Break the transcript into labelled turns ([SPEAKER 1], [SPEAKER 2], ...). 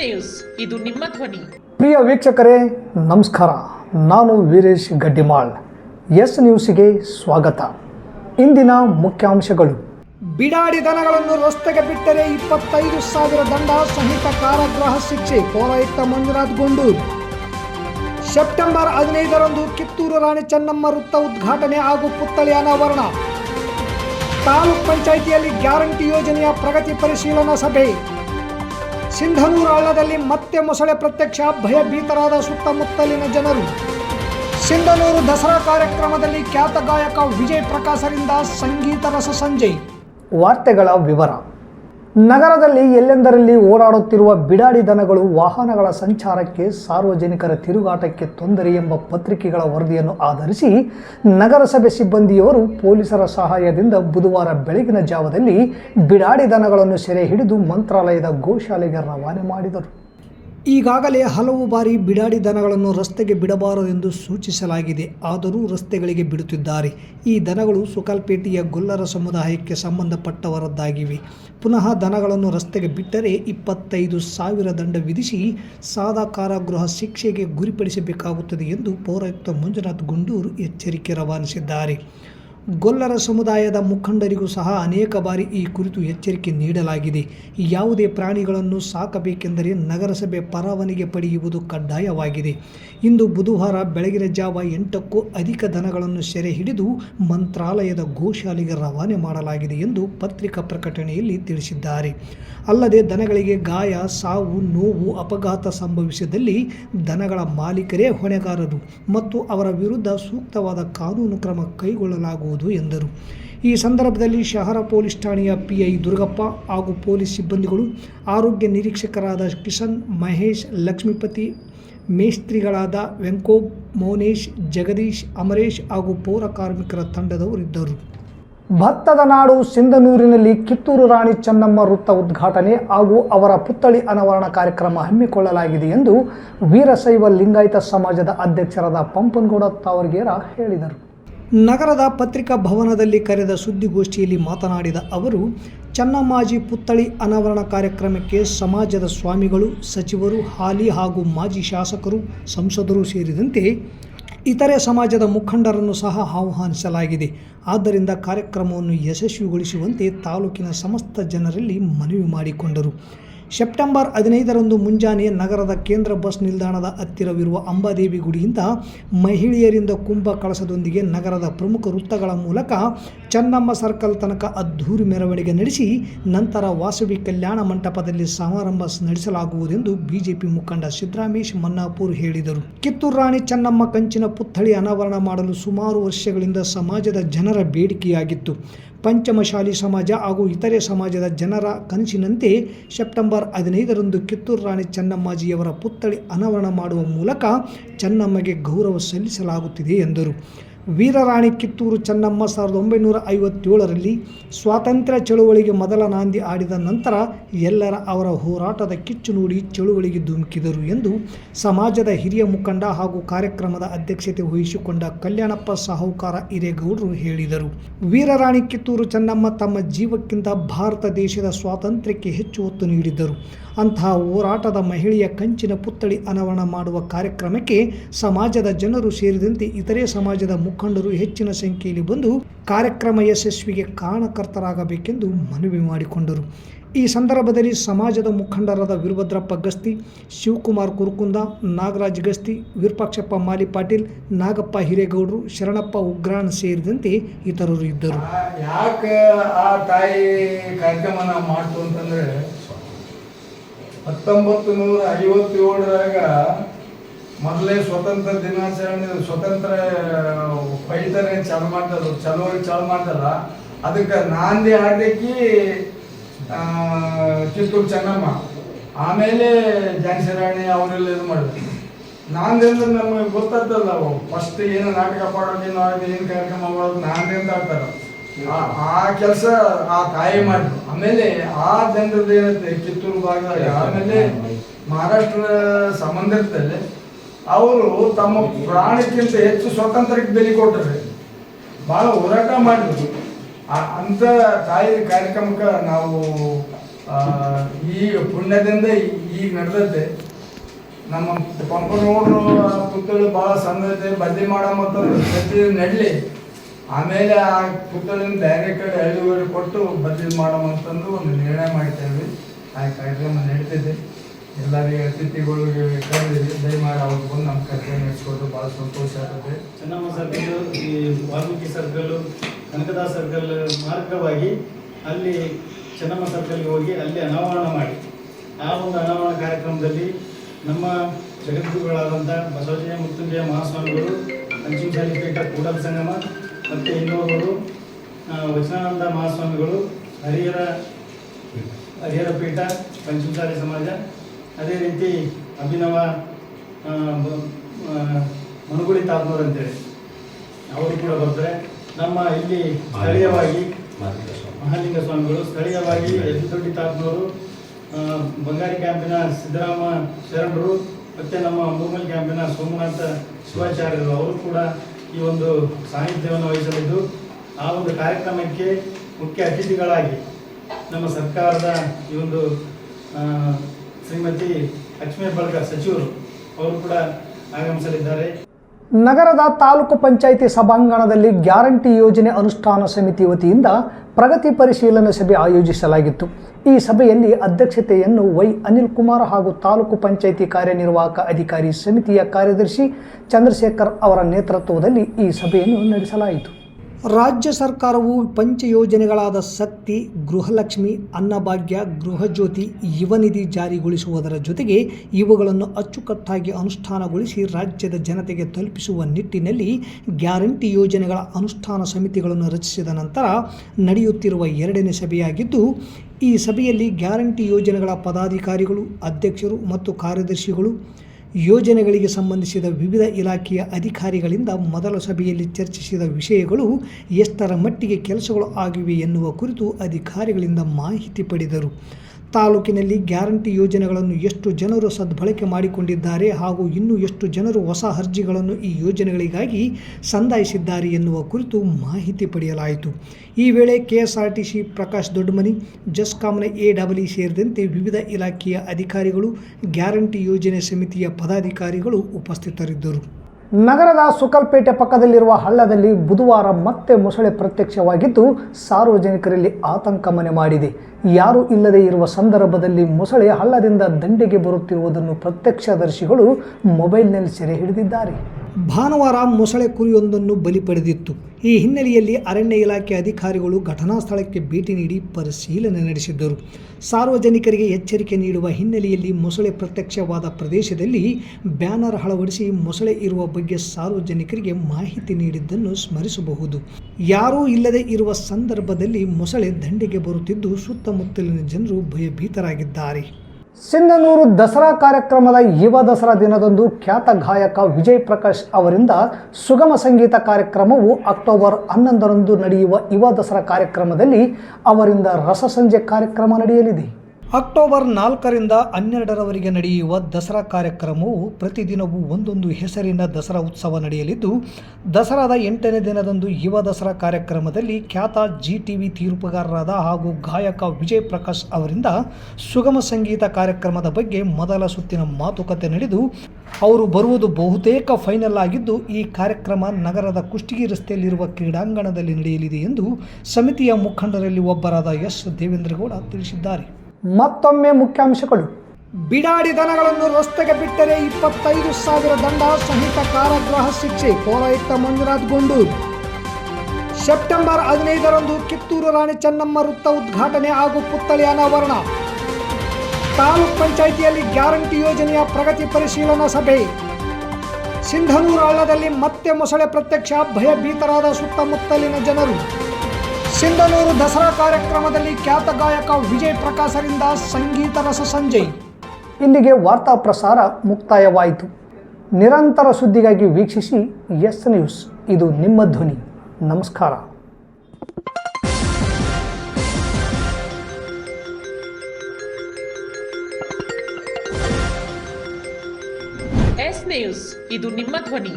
[SPEAKER 1] News ಇದು ನಿಮ್ಮ ಧ್ವನಿ.
[SPEAKER 2] ಪ್ರಿಯ ವೀಕ್ಷಕರೇ ನಮಸ್ಕಾರ. ನಾನು ವೀರೇಶ್ ಗಡ್ಡಿಮಾಳ್. ಎಸ್ ನ್ಯೂಸ್ಗೆ ಸ್ವಾಗತ. ಇಂದಿನ ಮುಖ್ಯಾಂಶಗಳು. ಬಿಡಾಡಿ ದನಗಳನ್ನು ರಸ್ತೆಗೆ ಬಿಟ್ಟರೆ ಇಪ್ಪತ್ತೈದು ಸಾವಿರ ದಂಡ ಸಹಿತ ಕಾರಾಗೃಹ ಶಿಕ್ಷೆ ಪೌರಾಯುಕ್ತ ಮಂಜುನಾಥ್ ಗೊಂಡೂರ್. ಸೆಪ್ಟೆಂಬರ್ ಹದಿನೈದರಂದು ಕಿತ್ತೂರು ರಾಣಿ ಚೆನ್ನಮ್ಮ ವೃತ್ತ ಉದ್ಘಾಟನೆ ಹಾಗೂ ಪುತ್ಥಳಿ ಅನಾವರಣ. ತಾಲೂಕ್ ಪಂಚಾಯಿತಿಯಲ್ಲಿ ಗ್ಯಾರಂಟಿ ಯೋಜನೆಯ ಪ್ರಗತಿ ಪರಿಶೀಲನಾ ಸಭೆ. ಸಿಂಧನೂರು ಹಳ್ಳದಲ್ಲಿ ಮತ್ತೆ ಮೊಸಳೆ ಪ್ರತ್ಯಕ್ಷ ಭಯಭೀತರಾದ ಸುತ್ತಮುತ್ತಲಿನ ಜನರು. ಸಿಂಧನೂರು ದಸರಾ ಕಾರ್ಯಕ್ರಮದಲ್ಲಿ ಖ್ಯಾತ ಗಾಯಕ ವಿಜಯ್ ಪ್ರಕಾಶರಿಂದ ಸಂಗೀತ ರಸ ಸಂಜಯ್ ವಾರ್ತೆಗಳ ವಿವರ. ನಗರದಲ್ಲಿ ಎಲ್ಲೆಂದರಲ್ಲಿ ಓಡಾಡುತ್ತಿರುವ ಬಿಡಾಡಿ ದನಗಳು ವಾಹನಗಳ ಸಂಚಾರಕ್ಕೆ ಸಾರ್ವಜನಿಕರ ತಿರುಗಾಟಕ್ಕೆ ತೊಂದರೆ ಎಂಬ ಪತ್ರಿಕೆಗಳ ವರದಿಯನ್ನು ಆಧರಿಸಿ ನಗರಸಭೆ ಸಿಬ್ಬಂದಿಯವರು ಪೊಲೀಸರ ಸಹಾಯದಿಂದ ಬುಧವಾರ ಬೆಳಗಿನ ಜಾವದಲ್ಲಿ ಬಿಡಾಡಿ ದನಗಳನ್ನು ಸೆರೆ ಹಿಡಿದು ಮಂತ್ರಾಲಯದ ಗೋಶಾಲೆಗೆ ರವಾನೆ ಮಾಡಿದರು. ಈಗಾಗಲೇ ಹಲವು ಬಾರಿ ಬಿಡಾಡಿ ದನಗಳನ್ನು ರಸ್ತೆಗೆ ಬಿಡಬಾರದೆಂದು ಸೂಚಿಸಲಾಗಿದೆ. ಆದರೂ ರಸ್ತೆಗಳಿಗೆ ಬಿಡುತ್ತಿದ್ದಾರೆ. ಈ ದನಗಳು ಸುಕಲ್ಪೇಟೆಯ ಗೊಲ್ಲರ ಸಮುದಾಯಕ್ಕೆ ಸಂಬಂಧಪಟ್ಟವರದ್ದಾಗಿವೆ. ಪುನಃ ದನಗಳನ್ನು ರಸ್ತೆಗೆ ಬಿಟ್ಟರೆ ಇಪ್ಪತ್ತೈದು ಸಾವಿರ ದಂಡ ವಿಧಿಸಿ ಸಾದಾ ಕಾರಾಗೃಹ ಶಿಕ್ಷೆಗೆ ಗುರಿಪಡಿಸಬೇಕಾಗುತ್ತದೆ ಎಂದು ಪೌರಾಯುಕ್ತ ಮಂಜುನಾಥ್ ಗುಂಡೂರು ಎಚ್ಚರಿಕೆ ರವಾನಿಸಿದ್ದಾರೆ. ಗೊಲ್ಲರ ಸಮುದಾಯದ ಮುಖಂಡರಿಗೂ ಸಹ ಅನೇಕ ಬಾರಿ ಈ ಕುರಿತು ಎಚ್ಚರಿಕೆ ನೀಡಲಾಗಿದೆ. ಯಾವುದೇ ಪ್ರಾಣಿಗಳನ್ನು ಸಾಕಬೇಕೆಂದರೆ ನಗರಸಭೆ ಪರವಾನಗಿ ಪಡೆಯುವುದು ಕಡ್ಡಾಯವಾಗಿದೆ. ಇಂದು ಬುಧವಾರ ಬೆಳಗಿನ ಜಾವ ಎಂಟಕ್ಕೂ ಅಧಿಕ ದನಗಳನ್ನು ಸೆರೆ ಹಿಡಿದು ಮಂತ್ರಾಲಯದ ಗೋಶಾಲೆಗೆ ರವಾನೆ ಮಾಡಲಾಗಿದೆ ಎಂದು ಪತ್ರಿಕಾ ಪ್ರಕಟಣೆಯಲ್ಲಿ ತಿಳಿಸಿದ್ದಾರೆ. ಅಲ್ಲದೆ ದನಗಳಿಗೆ ಗಾಯ, ಸಾವು, ನೋವು, ಅಪಘಾತ ಸಂಭವಿಸಿದಲ್ಲಿ ದನಗಳ ಮಾಲೀಕರೇ ಹೊಣೆಗಾರರು ಮತ್ತು ಅವರ ವಿರುದ್ಧ ಸೂಕ್ತವಾದ ಕಾನೂನು ಕ್ರಮ ಕೈಗೊಳ್ಳಲಾಗುವುದು ಎಂದರು. ಈ ಸಂದರ್ಭದಲ್ಲಿ ಶಹರ ಪೊಲೀಸ್ ಠಾಣೆಯ ಪಿಐ ದುರ್ಗಪ್ಪ ಹಾಗೂ ಪೊಲೀಸ್ ಸಿಬ್ಬಂದಿಗಳು ಆರೋಗ್ಯ ನಿರೀಕ್ಷಕರಾದ ಕಿಶನ್, ಮಹೇಶ್, ಲಕ್ಷ್ಮೀಪತಿ, ಮೇಸ್ತ್ರಿಗಳಾದ ವೆಂಕೋಬ್, ಮೌನೇಶ್, ಜಗದೀಶ್, ಅಮರೇಶ್ ಹಾಗೂ ಪೌರ ಕಾರ್ಮಿಕರ ತಂಡದವರಿದ್ದರು ಭತ್ತದ ನಾಡು ಸಿಂಧನೂರಿನಲ್ಲಿ ಕಿತ್ತೂರು ರಾಣಿ ಚೆನ್ನಮ್ಮ ವೃತ್ತ ಉದ್ಘಾಟನೆ ಹಾಗೂ ಅವರ ಪುತ್ಥಳಿ ಅನಾವರಣ ಕಾರ್ಯಕ್ರಮ ಹಮ್ಮಿಕೊಳ್ಳಲಾಗಿದೆ ಎಂದು ವೀರಶೈವ ಲಿಂಗಾಯತ ಸಮಾಜದ ಅಧ್ಯಕ್ಷರಾದ ಪಂಪನಗೌಡ ತಾವರ್ಗೇರ ಹೇಳಿದರು. ನಗರದ ಪತ್ರಿಕಾ ಭವನದಲ್ಲಿ ಕರೆದ ಸುದ್ದಿಗೋಷ್ಠಿಯಲ್ಲಿ ಮಾತನಾಡಿದ ಅವರು ಚನ್ನಮ್ಮಾಜಿ ಪುತ್ಥಳಿ ಅನಾವರಣ ಕಾರ್ಯಕ್ರಮಕ್ಕೆ ಸಮಾಜದ ಸ್ವಾಮಿಗಳು, ಸಚಿವರು, ಹಾಲಿ ಹಾಗೂ ಮಾಜಿ ಶಾಸಕರು, ಸಂಸದರು ಸೇರಿದಂತೆ ಇತರೆ ಸಮಾಜದ ಮುಖಂಡರನ್ನು ಸಹ ಆಹ್ವಾನಿಸಲಾಗಿದೆ. ಆದ್ದರಿಂದ ಕಾರ್ಯಕ್ರಮವನ್ನು ಯಶಸ್ವಿಗೊಳಿಸುವಂತೆ ತಾಲೂಕಿನ ಸಮಸ್ತ ಜನರಲ್ಲಿ ಮನವಿ ಮಾಡಿಕೊಂಡರು. ಸೆಪ್ಟೆಂಬರ್ ಹದಿನೈದರಂದು ಮುಂಜಾನೆ ನಗರದ ಕೇಂದ್ರ ಬಸ್ ನಿಲ್ದಾಣದ ಹತ್ತಿರವಿರುವ ಅಂಬಾದೇವಿ ಗುಡಿಯಿಂದ ಮಹಿಳೆಯರಿಂದ ಕುಂಭ ಕಳಸದೊಂದಿಗೆ ನಗರದ ಪ್ರಮುಖ ವೃತ್ತಗಳ ಮೂಲಕ ಚೆನ್ನಮ್ಮ ಸರ್ಕಲ್ ತನಕ ಅದ್ಧೂರಿ ಮೆರವಣಿಗೆ ನಡೆಸಿ ನಂತರ ವಾಸವಿ ಕಲ್ಯಾಣ ಮಂಟಪದಲ್ಲಿ ಸಮಾರಂಭ ನಡೆಸಲಾಗುವುದೆಂದು ಬಿಜೆಪಿ ಮುಖಂಡ ಸಿದ್ದರಾಮೇಶ್ ಮನ್ನಾಪುರ್ ಹೇಳಿದರು. ಕಿತ್ತೂರು ರಾಣಿ ಚೆನ್ನಮ್ಮ ಕಂಚಿನ ಪುತ್ಥಳಿ ಅನಾವರಣ ಮಾಡಲು ಸುಮಾರು ವರ್ಷಗಳಿಂದ ಸಮಾಜದ ಜನರ ಬೇಡಿಕೆಯಾಗಿತ್ತು. ಪಂಚಮಶಾಲಿ ಸಮಾಜ ಹಾಗೂ ಇತರೆ ಸಮಾಜದ ಜನರ ಕನಸಿನಂತೆ ಸೆಪ್ಟೆಂಬರ್ ಹದಿನೈದರಂದು ಕಿತ್ತೂರು ರಾಣಿ ಚೆನ್ನಮ್ಮಾಜಿಯವರ ಪುತ್ಥಳಿ ಅನಾವರಣ ಮಾಡುವ ಮೂಲಕ ಚೆನ್ನಮ್ಮಗೆ ಗೌರವ ಸಲ್ಲಿಸಲಾಗುತ್ತಿದೆ ಎಂದರು. ವೀರರಾಣಿ ಕಿತ್ತೂರು ಚೆನ್ನಮ್ಮ ಸಾವಿರದ ಒಂಬೈನೂರ ಐವತ್ತೇಳರಲ್ಲಿ ಸ್ವಾತಂತ್ರ್ಯ ಚಳುವಳಿಗೆ ಮೊದಲ ನಾಂದಿ ಆಡಿದ ನಂತರ ಎಲ್ಲರ ಅವರ ಹೋರಾಟದ ಕಿಚ್ಚು ನೋಡಿ ಚಳುವಳಿಗೆ ಧುಮುಕಿದರು ಎಂದು ಸಮಾಜದ ಹಿರಿಯ ಮುಖಂಡ ಹಾಗೂ ಕಾರ್ಯಕ್ರಮದ ಅಧ್ಯಕ್ಷತೆ ವಹಿಸಿಕೊಂಡ ಕಲ್ಯಾಣಪ್ಪ ಸಾಹುಕಾರ ಹಿರೇಗೌಡರು ಹೇಳಿದರು. ವೀರರಾಣಿ ಕಿತ್ತೂರು ಚೆನ್ನಮ್ಮ ತಮ್ಮ ಜೀವಕ್ಕಿಂತ ಭಾರತ ದೇಶದ ಸ್ವಾತಂತ್ರ್ಯಕ್ಕೆ ಹೆಚ್ಚು ಒತ್ತು ನೀಡಿದ್ದರು. ಅಂತಹ ಹೋರಾಟದ ಮಹಿಳೆಯ ಕಂಚಿನ ಪುತ್ಥಳಿ ಅನಾವರಣ ಮಾಡುವ ಕಾರ್ಯಕ್ರಮಕ್ಕೆ ಸಮಾಜದ ಜನರು ಸೇರಿದಂತೆ ಇತರೆ ಸಮಾಜದ ಮುಖಂಡರು ಹೆಚ್ಚಿನ ಸಂಖ್ಯೆಯಲ್ಲಿ ಬಂದು ಕಾರ್ಯಕ್ರಮ ಯಶಸ್ವಿಗೆ ಕಾರಣಕರ್ತರಾಗಬೇಕೆಂದು ಮನವಿ ಮಾಡಿಕೊಂಡರು. ಈ ಸಂದರ್ಭದಲ್ಲಿ ಸಮಾಜದ ಮುಖಂಡರಾದ ವೀರಭದ್ರಪ್ಪ ಗಸ್ತಿ, ಶಿವಕುಮಾರ್ ಕುರುಕುಂದ, ನಾಗರಾಜ್ ಗಸ್ತಿ, ವಿರೂಪಾಕ್ಷಪ್ಪ ಮಾಲಿ ಪಾಟೀಲ್ ನಾಗಪ್ಪ ಹಿರೇಗೌಡರು, ಶರಣಪ್ಪ ಉಗ್ರಾಣ್ ಸೇರಿದಂತೆ ಇತರರು ಇದ್ದರು.
[SPEAKER 3] ಯಾಕೆ ಆ ತಾಯಿ ಕಾರ್ಯಕ್ರಮನ ಮಾಡ್ತು ಅಂತಂದ್ರೆ ಹತ್ತೊಂಬತ್ತು ನೂರ ಐವತ್ತೇಳರಾಗ ಮೊದಲೇ ಸ್ವತಂತ್ರ ದಿನಾಚರಣೆ, ಸ್ವತಂತ್ರ ಫೈಟರ್ ಚಾಲು ಮಾಡ್ತಾರೆ ಚಳುವಳಿ ಚಾಲು ಮಾಡ್ತಾರ ಅದಕ್ಕೆ ನಾಂದಿ ಹಾಡ್ಲಿಕ್ಕೆ ಕಿತ್ತೂರು ಚೆನ್ನಮ್ಮ, ಆಮೇಲೆ ಝಾನ್ಸಿ ರಾಣಿ ಅವರೆಲ್ಲ ಇದು ಮಾಡಿದ್ರು. ನಾಂದಿಂದ ನಮಗೆ ಗೊತ್ತಾಗ್ತಲ್ಲ ಅವು ಫಸ್ಟ್ ಏನು ನಾಟಕ ಪಾಡೋದು, ಏನು ಏನು ಕಾರ್ಯಕ್ರಮ ಮಾಡೋದು ನಾಂದಿ ಅಂತ ಹೇಳ್ತಾರೆ ಆ- ಕೆಲಸ ಆ ತಾಯಿ ಮಾಡಿ ಆಮೇಲೆ ಆ ಜನರದ್ದು ಏನಂತೆ ಕಿತ್ತೂರು ಭಾಗದಾಗ ಆಮೇಲೆ ಮಹಾರಾಷ್ಟ್ರ ಸಂಬಂಧದಲ್ಲಿ ಅವರು ತಮ್ಮ ಪ್ರಾಣಕ್ಕಿಂತ ಹೆಚ್ಚು ಸ್ವಾತಂತ್ರ್ಯಕ್ಕೆ ಬೆಲೆ ಕೊಟ್ಟರೆ ಬಹಳ ಹೋರಾಟ ಮಾಡಿದ್ರು. ಅಂತ ತಾಯಿ ಕಾರ್ಯಕ್ರಮಕ್ಕೆ ನಾವು ಈ ಪುಣ್ಯದಿಂದ ಈಗ ನಡೆದದ್ದೆ. ನಮ್ಮ ಪಂಪನೂರು ಪುತ್ತಳಿ ಭಾಳ ಸಣ್ಣದೈತೆ ಬದ್ಲಿ ಮಾಡೋ ಪ್ರತಿ ನಡ್ಲಿ. ಆಮೇಲೆ ಆ ಪುತ್ತಳಿನ ಬೇರೆ ಕಡೆ ಹಳ್ಳಿಗಳಿಗೆ ಕೊಟ್ಟು ಬದಲಿ ಮಾಡೋಮಂತಂದು ಒಂದು ನಿರ್ಣಯ ಮಾಡಿದ್ದೇವೆ. ಆ ಕಾರ್ಯಕ್ರಮ ನಡೀತಿದೆ. ಎಲ್ಲರಿಗೆ ಅತಿಥಿಗಳು ಕರೆದಿದೆ ದಯಮಾಡಿ ಅವ್ರು ಬಂದು ನಮ್ಮ ಕಾರ್ಯಕ್ರಮ ನಡೆಸ್ಕೊಟ್ಟು ಭಾಳ ಸಂತೋಷ ಆಗುತ್ತೆ.
[SPEAKER 4] ಚೆನ್ನಮ್ಮ ಸರ್ಕಲ್, ಈ ವಾಲ್ಮೀಕಿ ಸರ್ಕಲ್, ಕನಕದಾಸ ಸರ್ಕಲ್ ಮಾರ್ಗವಾಗಿ ಅಲ್ಲಿ ಚೆನ್ನಮ್ಮ ಸರ್ಕಲ್ಗೆ ಹೋಗಿ ಅಲ್ಲಿ ಅನಾವರಣ ಮಾಡಿ. ಆ ಒಂದು ಅನಾವರಣ ಕಾರ್ಯಕ್ರಮದಲ್ಲಿ ನಮ್ಮ ಜಗದ್ಗುರುಗಳಾದಂಥ ಬಸವಜಯ ಮೃತ್ಯುಂಜಯ ಮಹಾಸ್ವಾಮಿಗಳು ಪಂಚಮಸಾಲಿ ಪೀಠ ಕೂಡಲ ಸಂಗಮ ಮತ್ತು ಇನ್ನೊಬ್ಬರು ವಚನಾನಂದ ಮಹಾಸ್ವಾಮಿಗಳು ಹರಿಹರ ಹರಿಹರ ಪೀಠ ಪಂಚಮಸಾಲಿ ಸಮಾಜ ಅದೇ ರೀತಿ ಅಭಿನವ ಮನುಗುಳಿ ತಾತ್ನೂರು ಅಂತೇಳಿ ಅವರು ಕೂಡ ಬರ್ತಾರೆ. ನಮ್ಮ ಇಲ್ಲಿ ಸ್ಥಳೀಯವಾಗಿ ಮಹಾಲಿಂಗ ಸ್ವಾಮಿಗಳು ಸ್ಥಳೀಯವಾಗಿ ಎದ್ದುದೊಡ್ಡಿ ತಾತ್ನೂರು ಬಂಗಾರಿ ಕ್ಯಾಂಪಿನ ಸಿದ್ದರಾಮ ಶರಣರು ಮತ್ತು ನಮ್ಮ ಮೂಮಲ್ ಕ್ಯಾಂಪಿನ ಸೋಮನಾಥ ಶಿವಾಚಾರ್ಯರು ಅವರು ಕೂಡ ಈ ಒಂದು ಸಾನ್ನಿಧ್ಯವನ್ನು ವಹಿಸಲಿದ್ದು, ಆ ಒಂದು ಕಾರ್ಯಕ್ರಮಕ್ಕೆ ಮುಖ್ಯ ಅತಿಥಿಗಳಾಗಿ ನಮ್ಮ ಸರ್ಕಾರದ ಈ ಒಂದು ಶ್ರೀಮತಿ ಲಕ್ಷ್ಮೀ ಬಳಗ ಸಚಿವರು ಅವರು ಕೂಡ ಆಗಮಿಸಲಿದ್ದಾರೆ.
[SPEAKER 2] ನಗರದ ತಾಲೂಕು ಪಂಚಾಯಿತಿ ಸಭಾಂಗಣದಲ್ಲಿ ಗ್ಯಾರಂಟಿ ಯೋಜನೆ ಅನುಷ್ಠಾನ ಸಮಿತಿ ವತಿಯಿಂದ ಪ್ರಗತಿ ಪರಿಶೀಲನಾ ಸಭೆ ಆಯೋಜಿಸಲಾಗಿತ್ತು. ಈ ಸಭೆಯಲ್ಲಿ ಅಧ್ಯಕ್ಷತೆಯನ್ನು ವೈ ಅನಿಲ್ ಕುಮಾರ್ ಹಾಗೂ ತಾಲೂಕು ಪಂಚಾಯಿತಿ ಕಾರ್ಯನಿರ್ವಾಹಕ ಅಧಿಕಾರಿ ಸಮಿತಿಯ ಕಾರ್ಯದರ್ಶಿ ಚಂದ್ರಶೇಖರ್ ಅವರ ನೇತೃತ್ವದಲ್ಲಿ ಈ ಸಭೆಯನ್ನು ನಡೆಸಲಾಯಿತು. ರಾಜ್ಯ ಸರ್ಕಾರವು ಪಂಚ ಯೋಜನೆಗಳಾದ ಶಕ್ತಿ ಗೃಹಲಕ್ಷ್ಮಿ, ಅನ್ನಭಾಗ್ಯ, ಗೃಹಜ್ಯೋತಿ, ಯುವನಿಧಿ ಜಾರಿಗೊಳಿಸುವುದರ ಜೊತೆಗೆ ಇವುಗಳನ್ನು ಅಚ್ಚುಕಟ್ಟಾಗಿ ಅನುಷ್ಠಾನಗೊಳಿಸಿ ರಾಜ್ಯದ ಜನತೆಗೆ ತಲುಪಿಸುವ ನಿಟ್ಟಿನಲ್ಲಿ ಗ್ಯಾರಂಟಿ ಯೋಜನೆಗಳ ಅನುಷ್ಠಾನ ಸಮಿತಿಗಳನ್ನು ರಚಿಸಿದ ನಂತರ ನಡೆಯುತ್ತಿರುವ ಎರಡನೇ ಸಭೆಯಾಗಿದ್ದು, ಈ ಸಭೆಯಲ್ಲಿ ಗ್ಯಾರಂಟಿ ಯೋಜನೆಗಳ ಪದಾಧಿಕಾರಿಗಳು, ಅಧ್ಯಕ್ಷರು ಮತ್ತು ಕಾರ್ಯದರ್ಶಿಗಳು ಯೋಜನೆಗಳಿಗೆ ಸಂಬಂಧಿಸಿದ ವಿವಿಧ ಇಲಾಖೆಯ ಅಧಿಕಾರಿಗಳಿಂದ ಮೊದಲ ಸಭೆಯಲ್ಲಿ ಚರ್ಚಿಸಿದ ವಿಷಯಗಳು ಎಷ್ಟರ ಮಟ್ಟಿಗೆ ಕೆಲಸಗಳು ಆಗಿವೆ ಎನ್ನುವ ಕುರಿತು ಅಧಿಕಾರಿಗಳಿಂದ ಮಾಹಿತಿ ಪಡೆದರು. ತಾಲೂಕಿನಲ್ಲಿ ಗ್ಯಾರಂಟಿ ಯೋಜನೆಗಳನ್ನು ಎಷ್ಟು ಜನರು ಸದ್ಬಳಕೆ ಮಾಡಿಕೊಂಡಿದ್ದಾರೆ ಹಾಗೂ ಇನ್ನೂ ಎಷ್ಟು ಜನರು ಹೊಸ ಅರ್ಜಿಗಳನ್ನು ಈ ಯೋಜನೆಗಳಿಗಾಗಿ ಸಂದಾಯಿಸಿದ್ದಾರೆ ಎನ್ನುವ ಕುರಿತು ಮಾಹಿತಿ ಪಡೆಯಲಾಯಿತು. ಈ ವೇಳೆ ಕೆಎಸ್ಆರ್ಟಿಸಿ ಪ್ರಕಾಶ್ ದೊಡ್ಡಮನಿ, ಜಸ್ಕಾಮ್ನ ಎ ಡಬ್ಲ್ಯೂ ಸೇರಿದಂತೆ ವಿವಿಧ ಇಲಾಖೆಯ ಅಧಿಕಾರಿಗಳು, ಗ್ಯಾರಂಟಿ ಯೋಜನೆ ಸಮಿತಿಯ ಪದಾಧಿಕಾರಿಗಳು ಉಪಸ್ಥಿತರಿದ್ದರು. ನಗರದ ಸುಕಲ್ಪೇಟೆ ಪಕ್ಕದಲ್ಲಿರುವ ಹಳ್ಳದಲ್ಲಿ ಬುಧವಾರ ಮತ್ತೆ ಮೊಸಳೆ ಪ್ರತ್ಯಕ್ಷವಾಗಿದ್ದು, ಸಾರ್ವಜನಿಕರಲ್ಲಿ ಆತಂಕ ಮನೆ ಮಾಡಿದೆ. ಯಾರೂ ಇಲ್ಲದೆ ಇರುವ ಸಂದರ್ಭದಲ್ಲಿ ಮೊಸಳೆ ಹಳ್ಳದಿಂದ ದಂಡೆಗೆ ಬರುತ್ತಿರುವುದನ್ನು ಪ್ರತ್ಯಕ್ಷದರ್ಶಿಗಳು ಮೊಬೈಲ್ನಲ್ಲಿ ಸೆರೆ ಹಿಡಿದಿದ್ದಾರೆ. ಭಾನುವಾರ ಮೊಸಳೆ ಕುರಿಯೊಂದನ್ನು ಬಲಿ ಪಡೆದಿತ್ತು. ಈ ಹಿನ್ನೆಲೆಯಲ್ಲಿ ಅರಣ್ಯ ಇಲಾಖೆ ಅಧಿಕಾರಿಗಳು ಘಟನಾ ಸ್ಥಳಕ್ಕೆ ಭೇಟಿ ನೀಡಿ ಪರಿಶೀಲನೆ ನಡೆಸಿದ್ದರು. ಸಾರ್ವಜನಿಕರಿಗೆ ಎಚ್ಚರಿಕೆ ನೀಡುವ ಹಿನ್ನೆಲೆಯಲ್ಲಿ ಮೊಸಳೆ ಪ್ರತ್ಯಕ್ಷವಾದ ಪ್ರದೇಶದಲ್ಲಿ ಬ್ಯಾನರ್ ಅಳವಡಿಸಿ ಮೊಸಳೆ ಇರುವ ಬಗ್ಗೆ ಸಾರ್ವಜನಿಕರಿಗೆ ಮಾಹಿತಿ ನೀಡಿದ್ದನ್ನು ಸ್ಮರಿಸಬಹುದು. ಯಾರೂ ಇಲ್ಲದೆ ಇರುವ ಸಂದರ್ಭದಲ್ಲಿ ಮೊಸಳೆ ದಂಡೆಗೆ ಬರುತ್ತಿದ್ದು ಸುತ್ತಮುತ್ತಲಿನ ಜನರು ಭಯಭೀತರಾಗಿದ್ದಾರೆ. ಸಿಂಧನೂರು ದಸರಾ ಕಾರ್ಯಕ್ರಮದ ಯುವ ದಸರಾ ದಿನದಂದು ಖ್ಯಾತ ಗಾಯಕ ವಿಜಯ್ ಪ್ರಕಾಶ್ ಅವರಿಂದ ಸುಗಮ ಸಂಗೀತ ಕಾರ್ಯಕ್ರಮವು ಅಕ್ಟೋಬರ್ ಹನ್ನೊಂದರಂದು ನಡೆಯುವ ಯುವ ದಸರಾ ಕಾರ್ಯಕ್ರಮದಲ್ಲಿ ಅವರಿಂದ ರಸಸಂಜೆ ಕಾರ್ಯಕ್ರಮ ನಡೆಯಲಿದೆ. ಅಕ್ಟೋಬರ್ ನಾಲ್ಕರಿಂದ ಹನ್ನೆರಡರವರೆಗೆ ನಡೆಯುವ ದಸರಾ ಕಾರ್ಯಕ್ರಮವು ಪ್ರತಿದಿನವೂ ಒಂದೊಂದು ಹೆಸರಿನ ದಸರಾ ಉತ್ಸವ ನಡೆಯಲಿದ್ದು, ದಸರಾದ ಎಂಟನೇ ದಿನದಂದು ಯುವ ದಸರಾ ಕಾರ್ಯಕ್ರಮದಲ್ಲಿ ಖ್ಯಾತ ಜಿ ಟಿವಿ ತೀರ್ಪುಗಾರರಾದ ಹಾಗೂ ಗಾಯಕ ವಿಜಯ್ ಪ್ರಕಾಶ್ ಅವರಿಂದ ಸುಗಮ ಸಂಗೀತ ಕಾರ್ಯಕ್ರಮದ ಬಗ್ಗೆ ಮೊದಲ ಸುತ್ತಿನ ಮಾತುಕತೆ ನಡೆದು, ಅವರು ಬರುವುದು ಬಹುತೇಕ ಫೈನಲ್ ಆಗಿದ್ದು, ಈ ಕಾರ್ಯಕ್ರಮ ನಗರದ ಕುಷ್ಟಗಿ ರಸ್ತೆಯಲ್ಲಿರುವ ಕ್ರೀಡಾಂಗಣದಲ್ಲಿ ನಡೆಯಲಿದೆ ಎಂದು ಸಮಿತಿಯ ಮುಖಂಡರಲ್ಲಿ ಒಬ್ಬರಾದ ಎಸ್. ದೇವೇಂದ್ರಗೌಡ ತಿಳಿಸಿದ್ದಾರೆ. ಮತ್ತೊಮ್ಮೆ ಮುಖ್ಯಾಂಶಗಳು. ಬಿಡಾಡಿ ದನಗಳನ್ನು ರಸ್ತೆಗೆ ಬಿಟ್ಟರೆ ಇಪ್ಪತ್ತೈದು ಸಾವಿರ ದಂಡ ಸಹಿತ ಕಾರಾಗೃಹ ಶಿಕ್ಷೆ ಪೌರಾಯುಕ್ತ ಮಂಜುನಾಥ್ ಗುಂಡೂರು. ಸೆಪ್ಟೆಂಬರ್ ಹದಿನೈದರಂದು ಕಿತ್ತೂರು ರಾಣಿ ಚೆನ್ನಮ್ಮ ವೃತ್ತ ಉದ್ಘಾಟನೆ ಹಾಗೂ ಪುತ್ಥಳಿ ಅನಾವರಣ. ತಾಲೂಕ್ ಪಂಚಾಯಿತಿಯಲ್ಲಿ ಗ್ಯಾರಂಟಿ ಯೋಜನೆಯ ಪ್ರಗತಿ ಪರಿಶೀಲನಾ ಸಭೆ. ಸಿಂಧನೂರು ಹಳ್ಳದಲ್ಲಿ ಮತ್ತೆ ಮೊಸಳೆ ಪ್ರತ್ಯಕ್ಷ ಭಯಭೀತರಾದ ಸುತ್ತಮುತ್ತಲಿನ ಜನರು. ಸಿಂಧನೂರು ದಸರಾ ಕಾರ್ಯಕ್ರಮದಲ್ಲಿ ಖ್ಯಾತ ಗಾಯಕ ವಿಜಯ್ ಪ್ರಕಾಶರಿಂದ ಸಂಗೀತ ರಸ ಸಂಜಯ್. ಇಲ್ಲಿಗೆ ವಾರ್ತಾ ಪ್ರಸಾರ ಮುಕ್ತಾಯವಾಯಿತು. ನಿರಂತರ ಸುದ್ದಿಗಾಗಿ ವೀಕ್ಷಿಸಿ ಎಸ್ ನ್ಯೂಸ್. ಇದು ನಿಮ್ಮ ಧ್ವನಿ. ನಮಸ್ಕಾರ.
[SPEAKER 1] S news. ಇದು ನಿಮ್ಮ ಧ್ವನಿ.